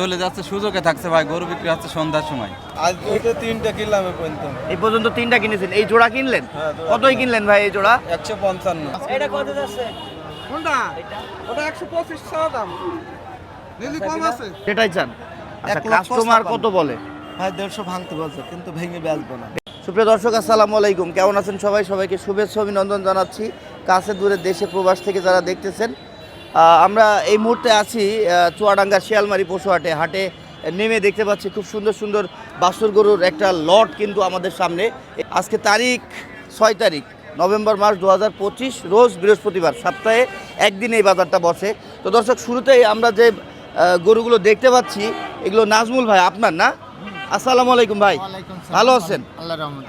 চলে যাচ্ছে সুযোগে থাকছে ভাই গরু বিক্রি হচ্ছে সন্ধ্যার সময়। আজ ওইটা তিনটা কিনলাম এ পর্যন্ত। এই পর্যন্ত তিনটা কিনেছেন। এই জোড়া কিনলেন? হ্যাঁ, জোড়া কতই কিনলেন ভাই এই জোড়া? একশো পঞ্চান্ন। এটা কত যাচ্ছে? কোনটা ওটা একশো পঁচিশ টাকা দাম। দিদি কম আছে। সেটাই চান। আচ্ছা এক লক্ষ কাস্টমার ছাপ্পান্ন। কত বলে? ভাই দেড়শো ভাঙতে বলছে কিন্তু ভেঙে বেচবো না। সুপ্রিয় দর্শক আসসালামু আলাইকুম। কেমন আছেন সবাই? সবাইকে শুভেচ্ছা অভিনন্দন জানাচ্ছি। কাছে দূরে দেশে প্রবাস থেকে যারা দেখতেছেন আমরা এই মুহূর্তে আছি চুয়াডাঙ্গা শিয়ালমারি পশুহাটে। হাটে নেমে দেখতে পাচ্ছি খুব সুন্দর সুন্দর বাসুর গরুর একটা লট কিন্তু আমাদের সামনে। আজকে তারিখ ছয় তারিখ নভেম্বর মাস দু হাজার পঁচিশ রোজ বৃহস্পতিবার সপ্তাহে একদিন এই বাজারটা বসে। তো দর্শক শুরুতেই আমরা যে গরুগুলো দেখতে পাচ্ছি এগুলো নাজমুল ভাই আপনার না? আসসালামু আলাইকুম ভাই। ভালো আছেন?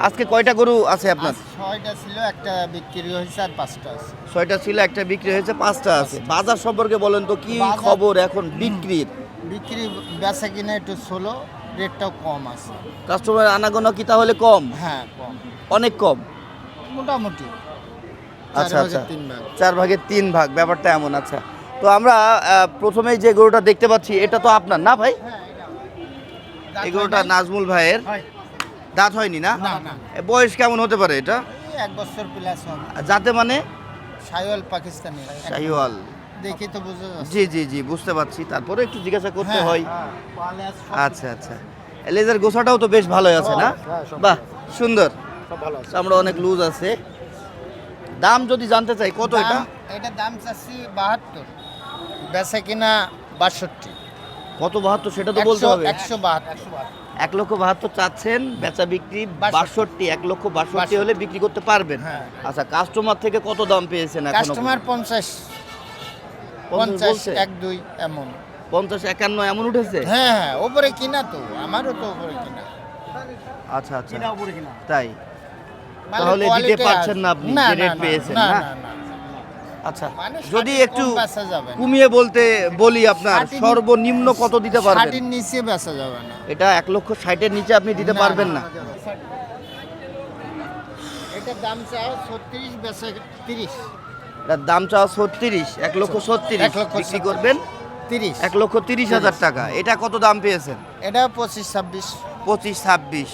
আজকে কয়টা গরু আছে আপনার? ছয়টা ছিল একটা বিক্রি হয়েছে আর পাঁচটা আছে। ছয়টা ছিল একটা বিক্রি হয়েছে পাঁচটা আছে। বাজার সম্পর্কে বলেন তো কি খবর এখন বিক্রির? বিক্রি বেচা কিনা একটু ষোলো রেটটাও কম আছে। কাস্টমার আনাগোনা কি তাহলে কম? হ্যাঁ কম। অনেক কম? মোটামুটি। আচ্ছা আচ্ছা। তিন ভাগ। চার ভাগের তিন ভাগ ব্যাপারটা এমন আচ্ছা। তো আমরা প্রথমেই যে গরুটা দেখতে পাচ্ছি এটা তো আপনার না ভাই? এই গরুটা নাজমুল ভাইয়ের। হয়। দাঁত হয়নি না? বয়স কেমন হতে পারে এটা? এক বছর প্লাস হবে। যাতে মানে? সাইওয়াল পাকিস্তানি। শাহিওয়াল দেখি তো বুঝে জি জি জি বুঝতে পারছি। তারপরে একটু জিজ্ঞাসা করতে হ্যাঁ, হয়। হ্যাঁ, সব। আচ্ছা আচ্ছা। লেজার গোছাটাও তো বেশ ভালোই আছে না? হ্যাঁ, বাহ সুন্দর। সব ভালো আছে। আমরা অনেক লুজ আছে। দাম যদি জানতে চাই কত এটা? এটা দাম চাচ্ছি বাহাত্তর। বেচা কিনা বাষট্টি। কত বাহাত্তর সেটা তো বলতে হবে। একশো বাহাত্তর। এক লক্ষ বাহাত্তর চাচ্ছেন বেচা বিক্রি বাষট্টি। এক লক্ষ বাষট্টি। হলে বিক্রি করতে পারবেন। হ্যাঁ। আচ্ছা কাস্টমার থেকে কত দাম পেয়েছেন এখনও কাস্টমার পঞ্চাশ। পঞ্চাশ এক দুই এমন। পঞ্চাশ একান্ন এমন উঠেছে? হ্যাঁ হ্যাঁ ওপরে কিনা তো আমারও তো ওপরে কিনা। আচ্ছা আচ্ছা। তাই? তাহলে দিতে পারছেন না আপনি রেট পেয়েছেন না, না? না, না। আচ্ছা যদি একটু। কমিয়ে বলতে বলি আপনার সর্বনিম্ন কত দিতে পারবেন? ষাটের নিচে বেচা যাবে না। এটা এক লক্ষ ষাটের নিচে আপনি দিতে পারবেন না এটার দাম চাও ছত্রিশ বেচা তিরিশ। এটার দাম চাওয়া ছত্রিশ এক লক্ষ ছত্রিশ। এক লক্ষ বিক্রি করবেন? তিরিশ। এক লক্ষ তিরিশ হাজার টাকা। এটা কত দাম পেয়েছেন? এটা পঁচিশ ছাব্বিশ। পঁচিশ ছাব্বিশ।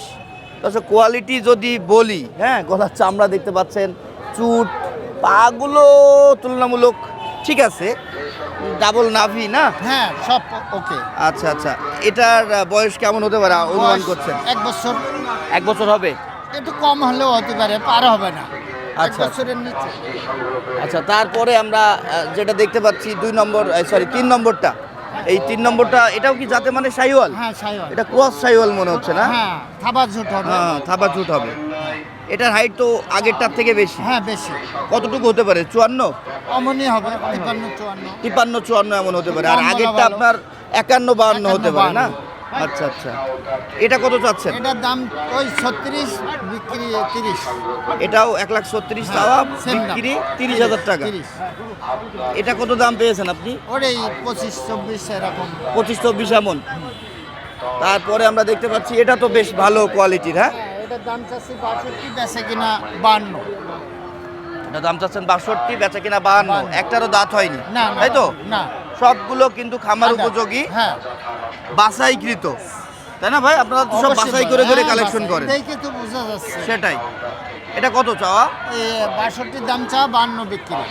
তাছাড়া কোয়ালিটি যদি বলি হ্যাঁ গলার চামড়া দেখতে পাচ্ছেন চুট পাগুলো তুলনামূলক ঠিক আছে। ডাবল নাভি না? হ্যাঁ সব ওকে। আচ্ছা আচ্ছা। এটার বয়স কেমন হতে পারে? অনুমান করছেন। এক বছর। এক বছর হবে? একটু কম হলেও হতে পারে পার হবে না। আচ্ছা। আচ্ছা তারপরে আমরা যেটা দেখতে পাচ্ছি দুই নম্বর সরি তিন নম্বরটা। এই তিন নম্বরটা এটাও কি যাতে মানে সাইওয়াল? হ্যাঁ সাইওয়াল। এটা ক্রস সাইওয়াল মনে হচ্ছে না? হ্যাঁ থাবা ঝুট হবে। হ্যাঁ থাবা ঝুট হবে। এটার হাইট তো আগেরটার থেকে বেশি। হ্যাঁ বেশি। কতটুকু হতে পারে? চুয়ান্ন? অমনি হবে তিপ্পান্ন চুয়ান্ন। তিপ্পান্ন চুয়ান্ন এমন হতে পারে। আর আগেরটা আপনার একান্ন বাহান্ন হতে পারে না? আচ্ছা আচ্ছা। এটা কত চাচ্ছেন? এটার দাম ওই ছত্রিশ বিক্রি তিরিশ। এটাও এক লাখ ছত্রিশ চাওয়া বিক্রি তিরিশ হাজার টাকা। এটা কত দাম পেয়েছেন আপনি? ওর এই পঁচিশ চব্বিশ এরকম। পঁচিশ চব্বিশ এমন। তারপরে আমরা দেখতে পাচ্ছি এটা তো বেশ ভালো কোয়ালিটির হ্যাঁ হ্যাঁ, এটার দাম চাচ্ছি বাষট্টি বেচে কিনা বান্ন। এটা দাম চাচ্ছেন বাষট্টি বেচা কিনা বাহান্ন। একটারও দাঁত হয়নি। না তাই তো? না। সবগুলো কিন্তু খামার উপযোগী। হ্যাঁ। বাছাইকৃত। তাই না ভাই? আপনারা তো সব অবশ্যই করে করে। হ্যাঁ, কালেকশন করেন। দেখে তো বোঝা যাচ্ছে। সেটাই। এটা কত চাওয়া? বাষট্টির দাম চা বান্ন বিক্রি।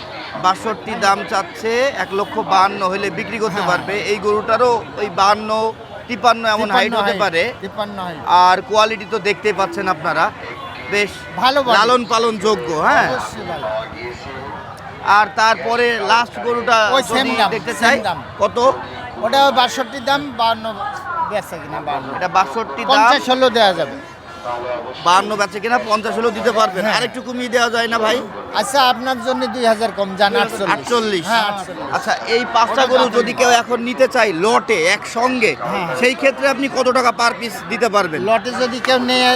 বাষট্টি দাম চাচ্ছে এক লক্ষ বাহান্ন হলে বিক্রি করতে হ্যাঁ। পারবে। এই গরুটারও ওই বাহান্ন তিপ্পান্ন এমন হাইট হতে পারে। আর কোয়ালিটি তো দেখতেই পাচ্ছেন আপনারা। বেশ ভালো লালন পালন যোগ্য হ্যাঁ। আর তারপরে লাস্ট গরুটা দেখতে চাই। কত? ওটা বাষট্টি দাম বান্ন বেচে কিনা বান্ন এটা বাষট্টি দাম। ষোলো দেওয়া যাবে। বাহান্ন বেচে কিনা পঞ্চাশ হলেও দিতে পারবেন। হ্যাঁ। আরেকটু কমিয়ে দেওয়া যায় না ভাই? আচ্ছা আপনার জন্য দুই হাজার কম যান আটচল্লিশ। হ্যাঁ আচ্ছা এই পাঁচটা গরু যদি কেউ এখন নিতে চাই লটে একসঙ্গে হ্যাঁ। সেই ক্ষেত্রে আপনি কত টাকা পার পিস দিতে পারবেন? লটে যদি কেউ নিয়ে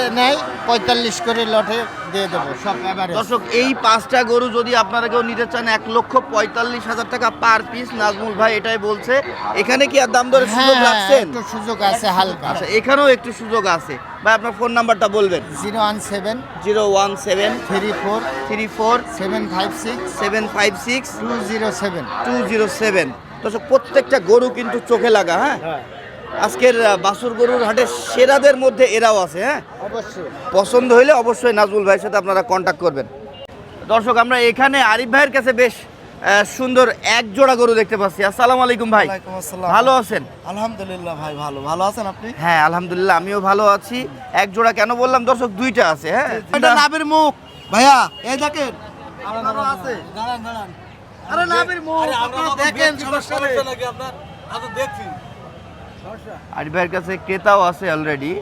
পঁয়তাল্লিশ করে লটে দিয়ে দেবো সব দর্শক এই পাঁচটা গরু যদি আপনারা কেউ নিতে চান এক লক্ষ পঁয়তাল্লিশ হাজার টাকা পার পিস নাজমুল ভাই এটাই বলছে। এখানে কি আর দাম দরের সুযোগ রাখছেন সুযোগ আছে হালকা। আচ্ছা এখানেও একটু সুযোগ আছে। ভাই আপনার ফোন নাম্বারটা বলবেন। Zero one seven zero one seven three four three four seven five six seven five six two zero seven two zero seven. দর্শক প্রত্যেকটা গরু কিন্তু চোখে লাগা হ্যাঁ? আজকের বাসুর গরুর হাটে সেরাদের মধ্যে এরাও আছে হ্যাঁ? অবশ্যই। পছন্দ হইলে অবশ্যই নাজমুল ভাইয়ের সাথে আপনারা কন্ট্যাক্ট করবেন। দর্শক আমরা এখানে আরিফ ভাইয়ের কাছে বেশ সুন্দর এক জোড়া গরু দেখতে পাচ্ছি। আসসালামু আলাইকুম ভাই। ভালো আছেন? আলহামদুলিল্লাহ ভাই ভালো। ভালো আছেন আপনি? হ্যাঁ আলহামদুলিল্লাহ আমিও ভালো আছি। এক জোড়া কেন বললাম? দর্শক দুইটা আছে হ্যাঁ? এটা নাবির মুখ। ভাইয়া এই দেখেন। আরও আছে দাঁড়ান। দাঁড়ান আরে নাবির মুখ। আপনারা দেখেন সমস্যা নেই আরিফ ভাইয়ের কাছে ক্রেতাও আছে অলরেডি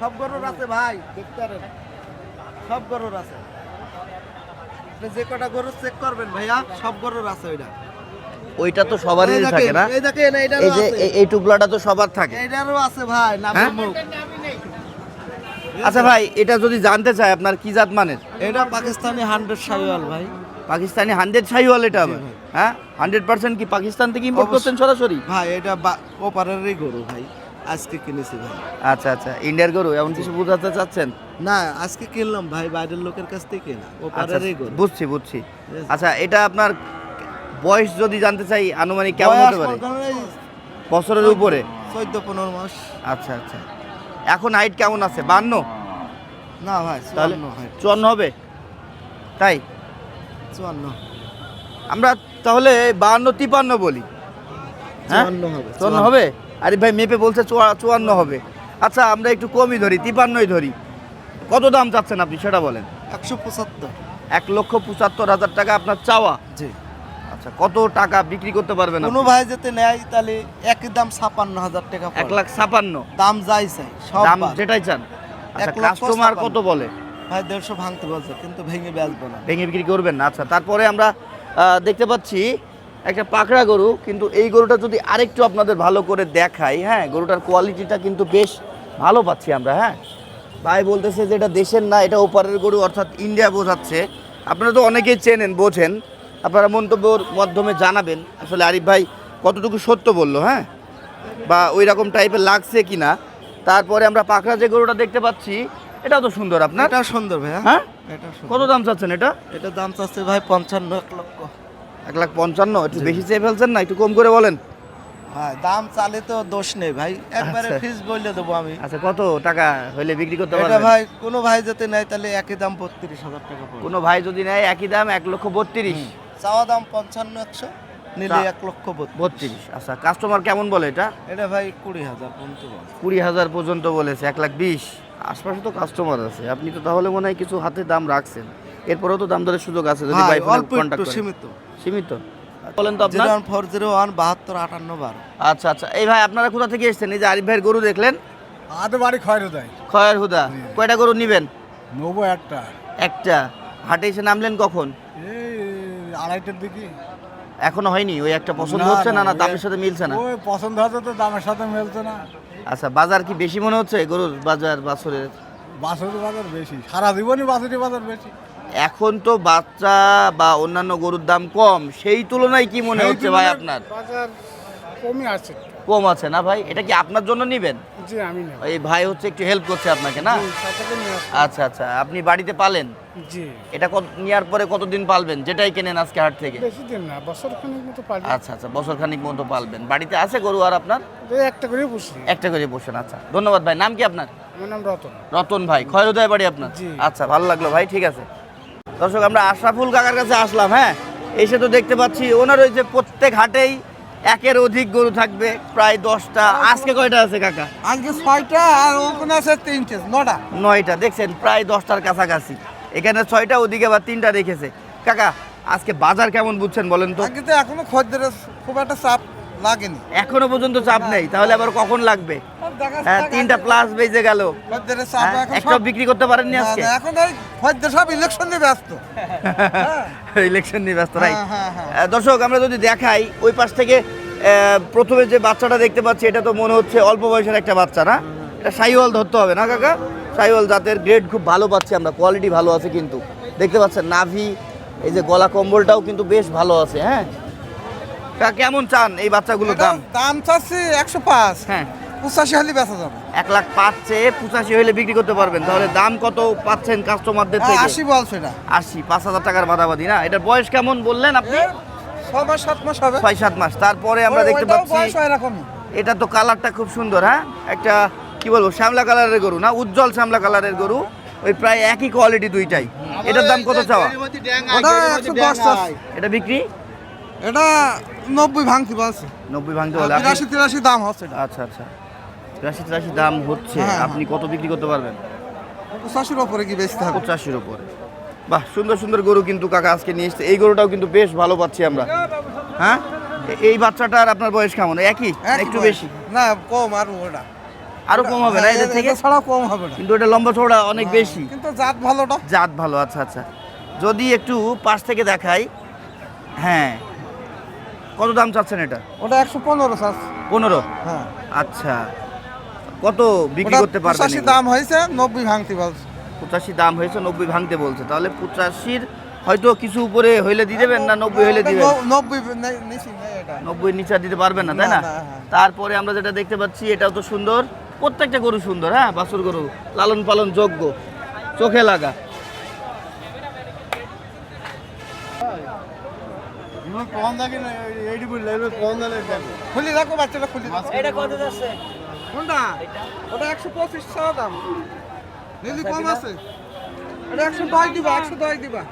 সব গরুর আছে ভাই দেখতে সব গরুর আছে। আপনি যে কটা গরু চেক করবেন ভাইয়া সব গরুর আছে ওইটা। ওইটা তো সবারই থাকে না? এই দেখেন এইটারও এই যে এই- টুকলাটা তো সবার থাকে। এইটারও আছে ভাই হ্যাঁ? মুখ। আচ্ছা ভাই এটা যদি জানতে চাই আপনার কি জাত মানের? এটা পাকিস্তানি হান্ড্রেড শাহিওয়াল ভাই। পাকিস্তানি হান্ড্রেড শাহিওয়াল এটা আবার? ভাই। হ্যাঁ? হান্ড্রেড পার্সেন্ট কি পাকিস্তান থেকে ইম্পোর্ট। করছেন সরাসরি? ভাই এটা ওপারেরই গরু ভাই। আজকে কিনেছি ভাই। আচ্ছা আচ্ছা। ইন্ডিয়ার গরু এমন কিছু বোঝাতে চাচ্ছেন? না আজকে কিনলাম ভাই বাইরের লোকের কাছ থেকে কেনা আচ্ছা ওপারেরই গরু। বুঝছি বুঝছি। আচ্ছা এটা আপনার বয়স যদি জানতে চাই আনুমানিক কেমন হতে পারে? বছরের উপরে? চোদ্দ পনেরো মাস। আচ্ছা আচ্ছা। এখন হাইট কেমন আছে? বান্ন? না ভাই তাহলে চুয়ান্ন হবে? তাই? চুয়ান্ন। আমরা তাহলে বাহান্ন তিপান্ন বলি। হ্যাঁ? চুয়ান্ন হবে চুয়ান্ন। হবে? আরে ভাই মেপে বলছে চুয়ান্ন হবে। আচ্ছা আমরা একটু কমই ধরি তিপান্নই ধরি। কত দাম চাচ্ছেন আপনি সেটা বলেন। একশো পঁচাত্তর। এক লক্ষ পঁচাত্তর হাজার টাকা আপনার চাওয়া? জি। আচ্ছা কত টাকা বিক্রি করতে পারবেন কোনো ভাই যেতে নেয় তাহলে এক দাম ছাপান্ন হাজার টাকা এক লাখ ছাপান্ন। দাম যাই চাই সব দাম যেটাই চান। আচ্ছা কাস্টমার কত বলে? ভাই দেড়শো ভাঙতে বলছে কিন্তু ভেঙে বেচবো না। ভেঙে বিক্রি করবেন না। আচ্ছা তারপরে আমরা দেখতে পাচ্ছি একটা পাকড়া গরু কিন্তু এই গরুটা যদি আরেকটু আপনাদের ভালো করে দেখাই হ্যাঁ গরুটার কোয়ালিটিটা কিন্তু বেশ ভালো পাচ্ছি আমরা হ্যাঁ। ভাই বলতেছে যে এটা দেশের না এটা ওপারের গরু অর্থাৎ ইন্ডিয়া বোঝাচ্ছে। আপনারা তো অনেকেই চেনেন বোঝেন। আপনারা মন্তব্যর মাধ্যমে জানাবেন। আসলে আরিফ ভাই কতটুকু সত্য বলল হ্যাঁ? বা ওই রকম টাইপের লাগছে কিনা? তারপরে আমরা পাকড়া যে গরুটা দেখতে পাচ্ছি এটাও তো সুন্দর আপনার? এটা সুন্দর ভাই হ্যাঁ? এটা কত দাম চাচ্ছেন এটা? এটা দাম চাচ্ছে ভাই পঞ্চান্ন এক লক্ষ। এক লাখ পঞ্চান্ন একটু বেশি চেয়ে ফেলছেন না? একটু কম করে বলেন। ভাই দাম চালে তো দোষ নেই ভাই। একবারে আচ্ছা। ফিস বললে দেবো আমি। আচ্ছা কত টাকা হইলে বিক্রি করতে এটা পারবেন? ভাই কোনো ভাই যেতে নেয় তাহলে একই দাম বত্রিশ হাজার টাকা পড়বে। কোনো ভাই যদি নেয় একই দাম এক লক্ষ বত্রিশ। চাওয়া দাম পঞ্চান্ন একশো নিলে এক লক্ষ বত্রিশ। বত্রিশ। আচ্ছা কাস্টমার কেমন বলে এটা? এটা ভাই কুড়ি হাজার পর্যন্ত। কুড়ি হাজার পর্যন্ত বলেছে এক লাখ বিশ। আশপাশে তো কাস্টমার আছে। আপনি তো তাহলে মনে হয় কিছু হাতে দাম রাখছেন। এরপরেও তো দাম দরের সুযোগ আছে যদি ভাই অল্প কন্ট্যাক্ট একটু সীমিত। সীমিত? বলেন তো আপনার। Zero one four zero one বাহাত্তর আটান্ন বারো। আচ্ছা আচ্ছা। এই ভাই আপনারা কোথা থেকে এসেছেন? এই যে আরিফ ভাইয়ের গরু দেখলেন? আমাদের বাড়ি খয়রো দেয় খয়ের হুদা কয়টা গরু নিবেন? নেব একটা। একটা। হাটে এসে নামলেন কখন? এই আড়াইটার দিকে। এখনও হয়নি? ওই একটা পছন্দ হচ্ছে না না দামের সাথে মিলছে না? ওই পছন্দ হচ্ছে তো দামের সাথে মিলছে না। আচ্ছা বাজার কি বেশি মনে হচ্ছে? গরুর বাজার বাছরের? বাসুরি বাজার বেশি। সারা জীবনই বাসুরি বাজার বেশি। এখন তো বাচ্চা বা অন্যান্য গরুর দাম কম সেই তুলনায় কি মনে হচ্ছে ভাই আপনার? বাজার কমই আছে। কম আছে না ভাই? এটা কি আপনার জন্য নিবেন? জি আমি নেব। এই ভাই হচ্ছে একটু হেল্প করছে আপনাকে না। আচ্ছা আচ্ছা আপনি বাড়িতে পালেন? জি। এটা কত নেওয়ার পরে কতদিন পালবেন? যেটাই কেনেন আজকে হাট থেকে? বেশি দিন না বছর খানিক মতো পারি আচ্ছা আচ্ছা বছর খানিক মতো পালবেন। বাড়িতে আছে গরু আর আপনার? একটা করে পুষি। একটা করে বসেন আচ্ছা। ধন্যবাদ ভাই। নাম কি আপনার? আমার নাম রতন। রতন ভাই। খয়রোদয় বাড়ি আপনার? আচ্ছা ভালো লাগল ভাই ঠিক আছে। দর্শক আমরা আশরাফুল কাকার কাছে আসলাম হ্যাঁ? এসে তো দেখতে পাচ্ছি ওনার ওই যে প্রত্যেক হাটেই একের অধিক গরু থাকবে প্রায় দশটা। আজকে কয়টা আছে কাকা? আজকে ছয়টা আর ওখানে আছে তিনটে নটা নয়টা দেখছেন প্রায় দশটার কাছাকাছি। এখানে ছয়টা ওদিকে আবার তিনটা রেখেছে। কাকা আজকে বাজার কেমন বুঝছেন বলেন তো? আজকে তো এখনও খদ্দের খুব একটা চাপ লাগেনি। এখনও পর্যন্ত চাপ নেই তাহলে আবার কখন লাগবে? হ্যাঁ তিনটা প্লাস বেজে গেল। হ্যাঁ, সব বিক্রি করতে পারেননি আজকে? এখন সব ইলেকশন নিয়ে ব্যস্ত। ইলেকশন নিয়ে ব্যস্ত রাইট হ্যাঁ, হ্যাঁ। দর্শক আমরা যদি দেখাই ওই পাশ থেকে প্রথমে যে বাচ্চাটা দেখতে পাচ্ছি এটা তো মনে হচ্ছে অল্প বয়সের একটা বাচ্চা না? এটা সাইওয়াল ধরতে হবে না কাকা? সাইওয়াল জাতের গ্রেড খুব ভালো পাচ্ছি আমরা কোয়ালিটি ভালো আছে কিন্তু। দেখতে পাচ্ছেন নাভি এই যে গলা কম্বলটাও কিন্তু বেশ ভালো আছে হ্যাঁ? কেমন চান এই বাচ্চাগুলোর দাম? দাম চাচ্ছি একশো পাঁচ। হ্যাঁ। পঁচাশি হলে বেচা যাবে। এক লাখ পাঁচ চেয়ে পঁচাশি হলে বিক্রি করতে পারবেন। তাহলে দাম কত পাচ্ছেন কাস্টমারদের হ্যাঁ, থেকে? আশি বলছে এটা। আশি পাঁচ হাজার টাকার বাদাবাদি না? এটার বয়স কেমন বললেন আপনি? মাস সাত মাস হবে। ছয় সাত মাস। তারপরে আমরা দেখতে পাচ্ছি এটা তো কালারটা খুব সুন্দর হ্যাঁ? একটা কি বলব শ্যামলা কালারের গরু না? উজ্জ্বল শ্যামলা কালারের গরু। ওই প্রায় একই কোয়ালিটি দুইটাই। এটার দাম কত চাওয়া? এটা বিক্রি? এটা নব্বই ভাঙতি বলছে নব্বই ভাঙতে বলে বিরাশি তিরাশি দাম হচ্ছে এটা। আচ্ছা আচ্ছা। তিরাশি তিরাশি দাম হচ্ছে। হ্যাঁ। আপনি কত বিক্রি করতে পারবেন? পঁচাশির ওপরে কি বেচতে হবে? পঁচাশির উপরে বাহ সুন্দর সুন্দর গরু কিন্তু কাকা আজকে নিয়ে এসছে। এই গরুটাও কিন্তু বেশ ভালো পাচ্ছি আমরা। হ্যাঁ? এ- এই বাচ্চাটার আপনার বয়স কেমন? একই? একই একটু বয়স। বেশি? না কম আর ওটা। আরও কম হবে না? এদের থেকে? ছাড়াও কম হবে না। কিন্তু এটা লম্বা চওড়া অনেক বেশি। কিন্তু জাত ভালোটা। জাত ভালো আচ্ছা আচ্ছা। যদি একটু পাশ থেকে দেখাই। হ্যাঁ। কত দাম চাচ্ছেন এটা? ওটা একশো পনেরো চাষ পনেরো? হ্যাঁ। আচ্ছা। কত বিক্রি করতে পারবেন পঁচাশি দাম হয়েছে নব্বই ভাঙতি বলছে। পঁচাশি দাম হয়েছে নব্বই ভাঙতে বলছে। তাহলে পঁচাশির হয়তো কিছু উপরে হইলে দিয়ে দেবেন না নব্বই হইলে দিবেন? নব্বই নব্বই নিচে দিতে পারবেন না তাই না? হ্যাঁ। তারপরে আমরা যেটা দেখতে পাচ্ছি এটাও তো সুন্দর। প্রত্যেকটা গরু সুন্দর হ্যাঁ? বাছুর গরু লালন পালন যোগ্য চোখে লাগা। খুলি রাখো বাচ্চাটা খুলি এটা কত যাচ্ছে? কোনটা? ওটা একশো পঁচিশ টাকা দাম। নিলি কম আছে? এটা একশো দশ দিবা একশো দশ দিবা।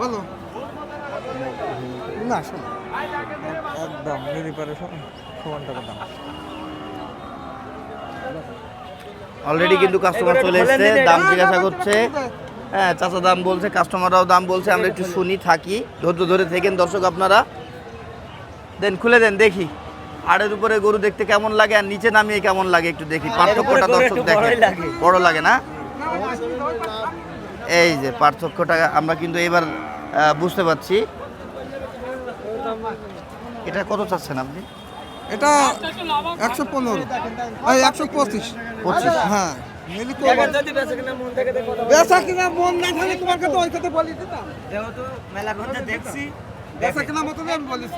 বলো। না শোন। একদম নিলি পারে সমান টাকা দাম অলরেডি কিন্তু কাস্টমার চলে এসেছে দাম জিজ্ঞাসা করছে। হ্যাঁ চাচা দাম বলছে কাস্টমাররাও দাম বলছে আমরা একটু শুনি থাকি। ধৈর্য ধরে থেকেন দর্শক আপনারা। দেন খুলে দেন দেখি। আড়ের উপরে গরু দেখতে কেমন লাগে আর নিচে নামিয়ে কেমন লাগে একটু দেখি। পার্থক্যটা দর্শক দেখে বড় লাগে না? এই যে পার্থক্যটা আমরা কিন্তু এবার বুঝতে পারছি। এটা কত চাচ্ছেন আপনি? এটা একশো পনেরো। একশো পঁচিশ। পঁচিশ। হ্যাঁ। বেচা কিনা মন না থাকে তোমার কাছে ওই কথা বলি দিতাম। বেচা কিনা মতো আমি বলিস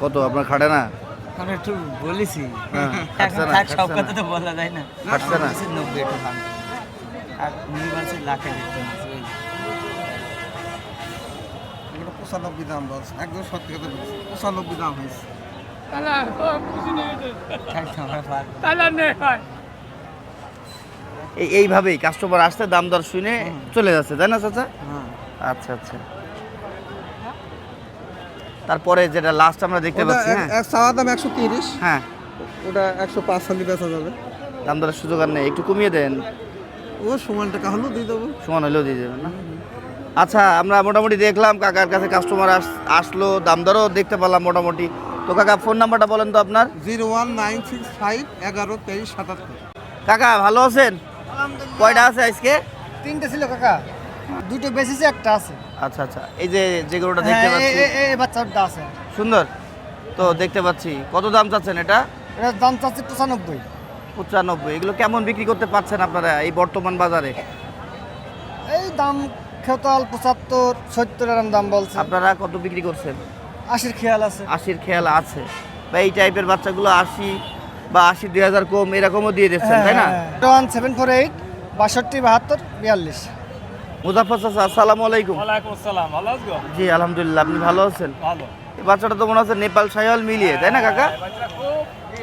কত আপনার খাটে না? আমি একটু বলেছি। থাক সব কথা তো বলা যায় না। আর লাখে দেখতে পঁচানব্বই দাম বলছে। একদম সত্যি কথা বলছি পঁচানব্বই দাম হয়েছে। এইভাবেই কাস্টমার আসতে দাম দর শুনে চলে যাচ্ছে তাই না চাচা? হ্যাঁ। আচ্ছা আচ্ছা। তারপরে যেটা লাস্ট আমরা দেখতে পাচ্ছি হ্যাঁ। চাওয়া দাম একশো তিরিশ। হ্যাঁ। ওটা একশো পাঁচ সালি বেচা যাবে। দাম দরের সুযোগ আর নেই। একটু কমিয়ে দেন। ও সমান টাকা হলেও দিয়ে দেবো। সমান হলেও দিয়ে দেবেন না? আচ্ছা আমরা মোটামুটি দেখলাম কাকার কাছে কাস্টমার আসলো দাম দরও দেখতে পেলাম মোটামুটি। তো কাকা ফোন নাম্বারটা বলেন তো আপনার। Zero one nine six five এগারো তেইশ সাতাত্তর। কাকা ভালো আছেন? কয়টা আছে আজকে? তিনটে ছিল কাকা। দুটো বেশিছে একটা আছে। আচ্ছা আচ্ছা এই যে যে গরুটা হ্যাঁ দেখতে পাচ্ছি। এই বাচ্চাটা আছে। সুন্দর। তো দেখতে পাচ্ছি। কত দাম চাচ্ছেন এটা? এটার দাম চাচ্ছে পঁচানব্বই। পঁচানব্বই। এগুলো কেমন বিক্রি করতে পারছেন আপনারা এই বর্তমান বাজারে? এই দাম খেতাল পঁচাত্তর সত্তর এরম দাম বলছে। আপনারা কত বিক্রি করছেন? আশির খেয়াল আছে। আশির খেয়াল আছে। বা এই টাইপের বাচ্চাগুলো আশি বা আশি দুই হাজার কম এরকমও দিয়ে দিচ্ছেন তাই না? ওয়ান সেভেন ফোর এইট বাষট্টি বাহাত্তর বিয়াল্লিশ। মুজাফর চাচা আসসালামু আলাইকুম। ওয়ালাইকুম আসসালাম ভালো আছো? জি আলহামদুলিল্লাহ আপনি ভালো আছেন? ভালো। এই বাচ্চাটা তো মনে হচ্ছে নেপাল সাইওয়াল মিলিয়ে তাই না কাকা? বাচ্চাটা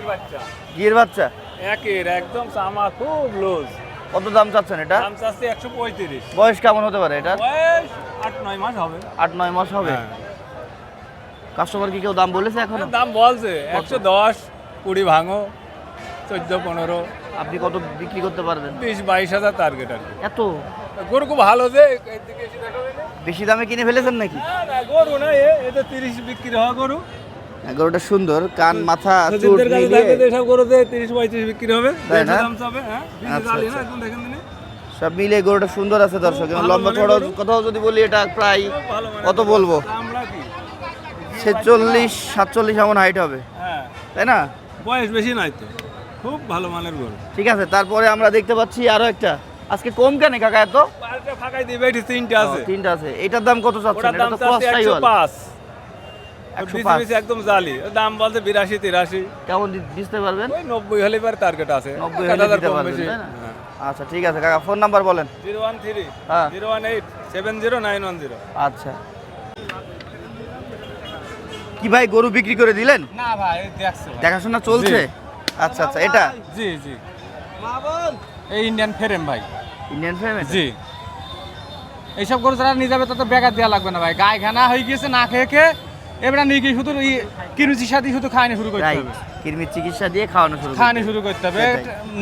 বাচ্চা। গির বাচ্চা? একের একদম চামা খুব লুজ। কত দাম চাচ্ছেন এটা? দাম চাচ্ছে একশো পঁয়ত্রিশ। বয়স কেমন হতে পারে এটা? বয়স আট নয় মাস হবে। আট নয় মাস হবে? কাস্টমার কি কেউ দাম বলেছে এখন? দাম বলছে। একশো দশ কুড়ি ভাঙো চোদ্দ পনেরো। আপনি কত বিক্রি করতে পারবেন? বিশ বাইশ হাজার টার্গেট আর এত? গরু খুব ভালো যে বেশি দামে কিনে ফেলেছেন নাকি? না না গরু না এ এটা তিরিশ বিক্রি হওয়া গরু। হ্যাঁ, গরুটা সুন্দর কান মাথা মিলিয়ে। সব গরুতে বিক্রি হবে। দাম হ্যাঁ? আচ্ছা, আচ্ছা। একদম দেখেন সব মিলিয়ে গরুটা সুন্দর আছে দর্শক এবং লম্বা চড়া কোথাও যদি বলি এটা প্রায় কত বলব? ছেচল্লিশ সাতচল্লিশ এমন হাইট হবে। হ্যাঁ। তাই না? বয়স বেশি নাই তো। খুব ভালো মানের গরু। ঠিক আছে তারপরে আমরা দেখতে পাচ্ছি আরও একটা। আজকে কম কেন কাকা এত? পাঁচটা ফাঁকাই দিবে এটি তিনটে আছে। তিনটা আছে। এটার দাম কত চাচ্ছেন? এটা তো ক্রস সাইওয়াল পাঁচ একশো বিচি পাঁচ বিচি একদম জালি। দাম বলতে বিরাশি তিরাশি। কেমন দিতে পারবেন? ওই নব্বই হলে পারে টার্গেট আছে। 90 হাজার কম বেশি। তাই না? হ্যাঁ। আচ্ছা ঠিক আছে কাকা ফোন নাম্বার বলেন। জিরো ওয়ান থ্রি হ্যাঁ। Zero one eight seven zero nine one zero. আচ্ছা। কি ভাই গরু বিক্রি করে দিলেন? না ভাই দেখাশোনা চলছে? আচ্ছা আচ্ছা এটা? জি জি। এই ইন্ডিয়ান ফেরেম ভাই। ইন্ডিয়ান জি। এইসব গরু যারা নিয়ে যাবে তাতে বেকার দেওয়া লাগবে না ভাই। গায়ে ঘানা হয়ে গিয়েছে না খেয়ে খেয়ে এবারে নিয়ে শুধু কিরুচি সাথে শুধু খাওয়ানি শুরু করতে হবে। কৃমির চিকিৎসা দিয়ে খাওয়ানো শুরু খাওয়ানি শুরু করতে হবে।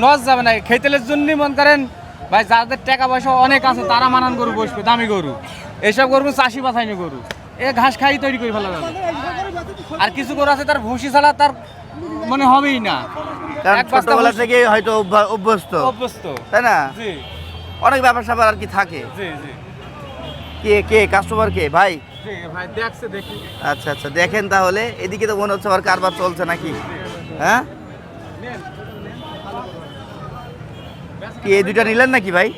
নজ যাবে না খেতেলের জন্য মন করেন ভাই যাদের টাকা পয়সা অনেক আছে তারা মানান গরু বসবে দামি গরু। এইসব গরু চাষি বাছাইনি গরু। এ ঘাস খাই তৈরি করে ফেলা যাবে। আর কিছু গরু আছে তার ভুসি ছাড়া তার মনে হবেই না। ছোটবেলা থেকে হয়তো অভ্যস্ত। অভ্যস্ত। তাই না? অনেক ব্যাপার স্যাপার আর কি থাকে। কে কে কাস্টমার কে? ভাই আচ্ছা আচ্ছা দেখেন তাহলে। এদিকে তো মনে হচ্ছে আবার কারবার চলছে নাকি? হ্যাঁ? কি এই দুইটা নিলেন নাকি ভাই?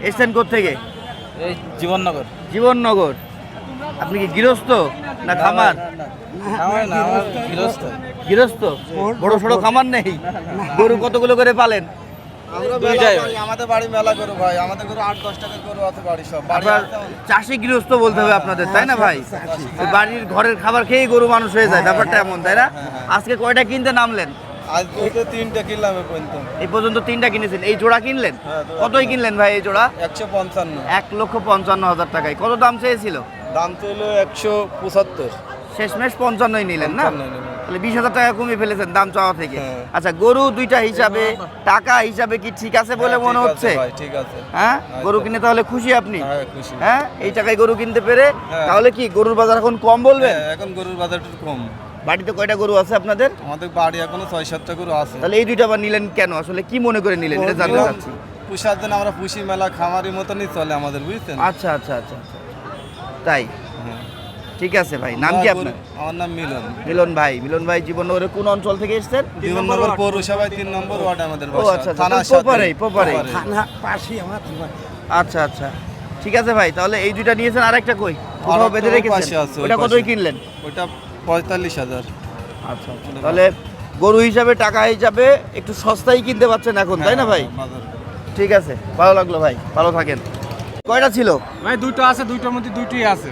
এসছেন থেকে এই জীবননগর। জীবননগর। আপনি কি গৃহস্থ না খামার? না গৃহস্থ। গৃহস্থ? বড় সড়ো খামার নেই? গরু কতগুলো করে পালেন? দুইটাই আমাদের বাড়ি মেলা গরু ভাই আমাদের গরু আট দশ টাকা গরু আছে বাড়ি সব আপনার চাষি গৃহস্থ বলতে হবে আপনাদের তাই না ভাই? বাড়ির ঘরের খাবার খেয়েই গরু মানুষ হয়ে যায় ব্যাপারটা এমন তাই না? আজকে কয়টা কিনতে নামলেন? আজ বলতে তিনটে কিনলাম পর্যন্ত। এই পর্যন্ত তিনটা কিনেছেন এই জোড়া কিনলেন? হ্যাঁ, কতই কিনলেন ভাই এই জোড়া? একশো পঞ্চান্ন। এক লক্ষ পঞ্চান্ন হাজার টাকায় কত দাম চেয়েছিল? দাম তো হলো একশো পঁচাত্তর। শেষমেশ পঞ্চান্নই নিলেন না। তাহলে বিশ হাজার টাকা কমিয়ে ফেলেছেন দাম চাওয়া থেকে। হ্যাঁ। আচ্ছা গরু দুইটা হিসাবে টাকা হিসাবে কি ঠিক আছে বলে হ্যাঁ, মনে হচ্ছে? ঠিক আছে। হ্যাঁ। গরু কিনে তাহলে খুশি আপনি? হ্যাঁ খুশি। হ্যাঁ? এই টাকায় গরু কিনতে পেরে হ্যাঁ। তাহলে কি গরুর বাজার এখন কম বলবেন? হ্যাঁ, এখন গরুর বাজার একটু কম। বাড়িতে কয়টা গরু আছে আপনাদের? আমাদের বাড়ি এখনও ছয় সাতটা গরু আছে। তাহলে এই দুইটা আবার নিলেন কেন? আসলে কি মনে করে নিলেন? এটা জানতে চাচ্ছি। পুষার জন্য আমরা পুষি মেলা খামারি মতনই চলে আমাদের বুঝছেন? আচ্ছা আচ্ছা আচ্ছা আচ্ছা। তাই? হ্যাঁ। ঠিক আছে ভাই নাম কি আপনার? আমার নাম মিলন। মিলন ভাই মিলন ভাই জীবননগরের কোন অঞ্চল থেকে এসেছেন? জীবননগর পৌরসভায় তিন নম্বর ওয়ার্ড আমাদের ও আচ্ছা আচ্ছা থানার তাহলে সাথে। পোপারেই পোপারেই পোপারে। আচ্ছা আচ্ছা। ঠিক আছে ভাই তাহলে এই দুইটা নিয়েছেন আরেকটা কই? কোথাও বেঁধে রেখেছেন? পাশে ওটা কতই কিনলেন? ওইটা পঁয়তাল্লিশ হাজার। আচ্ছা তাহলে গরু হিসাবে টাকা হিসাবে একটু সস্তায় কিনতে পারছেন এখন তাই না ভাই? ঠিক আছে ভালো লাগল ভাই ভালো থাকেন। কয়টা ছিল? ভাই দুটো আছে দুইটার মধ্যে দুইটাই আছে।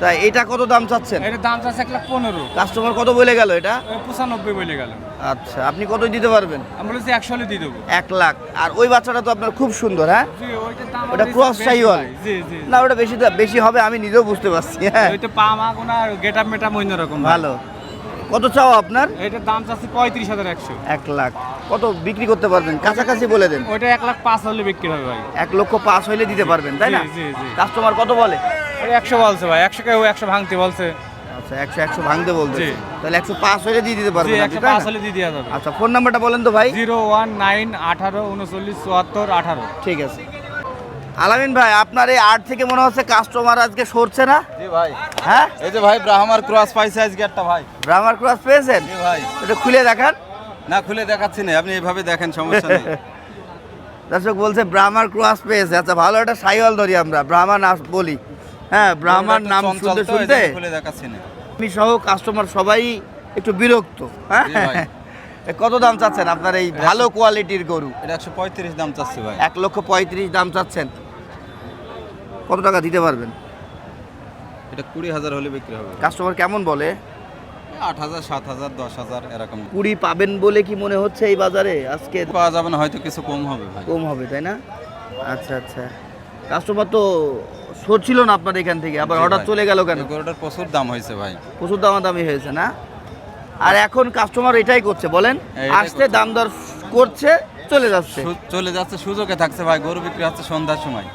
তাই এটা কত দাম চাচ্ছেন? এটা দাম চাচ্ছে এক লাখ পনেরো। কাস্টমার কত বলে গেল এটা? পঁচানব্বই বলে গেল। আচ্ছা আপনি কত দিতে পারবেন? আমি বলেছি একশো দিয়ে দেবো। এক লাখ। আর ওই বাচ্চাটা তো আপনার খুব সুন্দর হ্যাঁ? জি ওইটার দাম ওটা ক্রস। সাইওয়াল। জি জি। না ওটা বেশি বেশি হবে আমি নিজেও বুঝতে পারছি হ্যাঁ। ওই তো পা মাগুনা গেট আপ মেটাপ অন্যরকম রকম ভালো। কত চাও আপনার? এটার দাম চাচ্ছে পঁয়ত্রিশ হাজার একশো। এক লাখ। কত বিক্রি করতে পারবেন? কাছাকাছি বলে দেন। ওইটা এক লাখ পাঁচ হলে বিক্রি হবে ভাই। এক লক্ষ পাঁচ হইলে দিতে পারবেন তাই না? জি, জি, জি। কাস্টমার কত বলে? একশো বলছে ভাই একশো কেউ একশো ভাঙতে বলছে। আচ্ছা একশো একশো ভাঙতে বলতে জি। তাহলে একশো পাঁচ হইলে দিয়ে দিতে পারবেন একশো পাঁচ হলে দিয়ে দেওয়া যাবে। আচ্ছা ফোন নাম্বারটা বলেন তো ভাই। জিরো ওয়ান নাইন আঠারো উনচল্লিশ চুয়াত্তর আঠারো। ঠিক আছে। আলামিন ভাই আপনার এই আট থেকে মনে হচ্ছে কাস্টমার আজকে সরছে না? জি ভাই। হ্যাঁ? এই যে ভাই ব্রাহ্মার ক্রস পাইছে আজকে একটা ভাই। ব্রাহ্মার ক্রস পেয়েছেন? জি ভাই। এটা খুলে দেখান। না খুলে দেখাচ্ছি না আপনি এভাবে দেখেন সমস্যা নেই। দর্শক বলছে ব্রাহ্মার ক্রস পেয়েছে। আচ্ছা ভালো একটা সাইওয়াল ধরি আমরা ব্রাহ্মার নাম বলি। হ্যাঁ ব্রাহ্মার নাম শুনতে শুনতে খুলে দেখাচ্ছি না। আমি সহ কাস্টমার সবাই একটু বিরক্ত হ্যাঁ। কত দাম চাচ্ছেন আপনার এই ভালো কোয়ালিটির গরু? এটা একশো পঁয়ত্রিশ দাম চাচ্ছি ভাই। এক লক্ষ পঁয়ত্রিশ দাম চাচ্ছেন। কত টাকা দিতে পারবেন? এটা কুড়ি হাজার হলে বিক্রি হবে। কাস্টমার কেমন বলে? আট হাজার সাত হাজার দশ হাজার এরকম। কুড়ি পাবেন বলে কি মনে হচ্ছে এই বাজারে? আজকে পাওয়া যাবে না হয়তো কিছু কম হবে ভাই। কম হবে তাই না? আচ্ছা আচ্ছা। কাস্টমার তো সরছিল না আপনার এখান থেকে আবার অর্ডার চলে গেল কেন? গরুটার প্রচুর দাম হয়েছে ভাই। প্রচুর দামাদামি হয়েছে না? আর এখন কাস্টমার এটাই করছে বলেন। আসতে দাম দর করছে চলে যাচ্ছে। চলে যাচ্ছে সুযোগে থাকছে ভাই গরু বিক্রি হচ্ছে সন্ধ্যার সময়।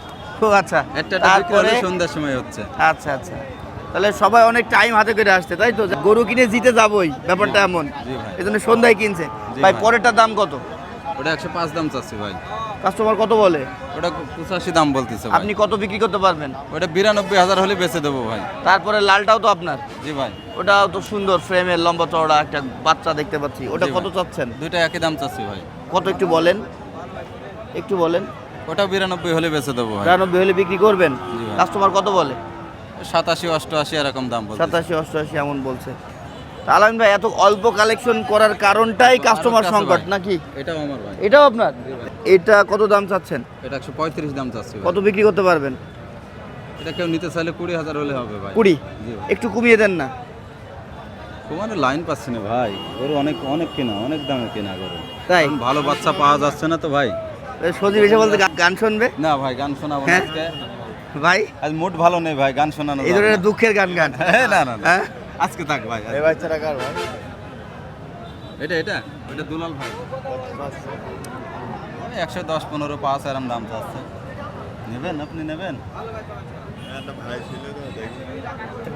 ও আচ্ছা। একটা তারপরে সন্ধ্যার সময় হচ্ছে। আচ্ছা আচ্ছা। তাহলে সবাই অনেক টাইম হাতে করে আসছে তাই তো? গরু কিনে জিতে যাবই ব্যাপারটা এমন। এই জন্য সন্ধ্যায় কিনছে। ভাই। পরেরটার দাম কত? ওটা একশো পাঁচ দাম চাচ্ছি ভাই। কাস্টমার কত বলে? ওটা পঁচাশি দাম বলতেছে আপনি কত বিক্রি করতে পারবেন? ওটা বিরানব্বই হাজার হলে বেচে দেবো ভাই। তারপরে লালটাও তো আপনার। জি ভাই। ওটাও তো সুন্দর ফ্রেমের লম্বা চওড়া একটা বাচ্চা দেখতে পাচ্ছি। ওটা কত। চাচ্ছেন? দুইটা একই দাম চাচ্ছি ভাই। কত একটু বলেন? একটু বলেন। ওটা বিরানব্বই হলে বেচে দেবো বিরানব্বই হলে বিক্রি করবেন? কাস্টমার কত বলে? সাতাশি অষ্টআশি এরকম দাম বলছে সাতাশি অষ্টআশি এমন বলছে। আলামিন ভাই এত অল্প কালেকশন করার কারণটাই কাস্টমার সংকট নাকি? এটাও আমার ভাই। এটাও আপনার? এটা কত দাম চাচ্ছেন? এটা একশো পঁয়ত্রিশ দাম চাচ্ছি কত বিক্রি করতে পারবেন? এটা কেউ নিতে চাইলে কুড়ি হাজার হলে হবে ভাই। কুড়ি? একটু কমিয়ে দেন না। তোমার লাইন পাচ্ছি না ভাই। গরু অনেক অনেক কেনা অনেক দামে কেনা গরু। তাই? ভালো বাচ্চা পাওয়া যাচ্ছে না তো ভাই। সজীব এসে বলতে গান শুনবে? না ভাই গান শোনাবো না হ্যাঁ? আজকে। ভাই? আজ মুড ভালো নেই ভাই গান শোনানো এই ধরনের দুঃখের গান গান। হ্যাঁ, না না না। হ্যাঁ? আজকে থাক ভাই আজকে। বাচ্চারা কার ভাই? এটা এটা? এটা দুলাল ভাই। একশো দশ পনেরো পাঁচ এরম দাম চাচ্ছে। নেবেন আপনি নেবেন?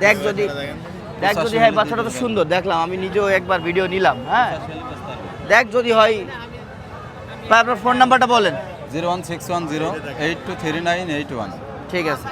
দেখ যদি দেখ যদি হয় বাচ্চাটা তো সুন্দর দেখলাম আমি নিজেও একবার ভিডিও নিলাম হ্যাঁ? দেখ যদি হয় আপনার ফোন নাম্বারটা বলেন। Zero one six one zero eight two three nine eight one. ঠিক আছে।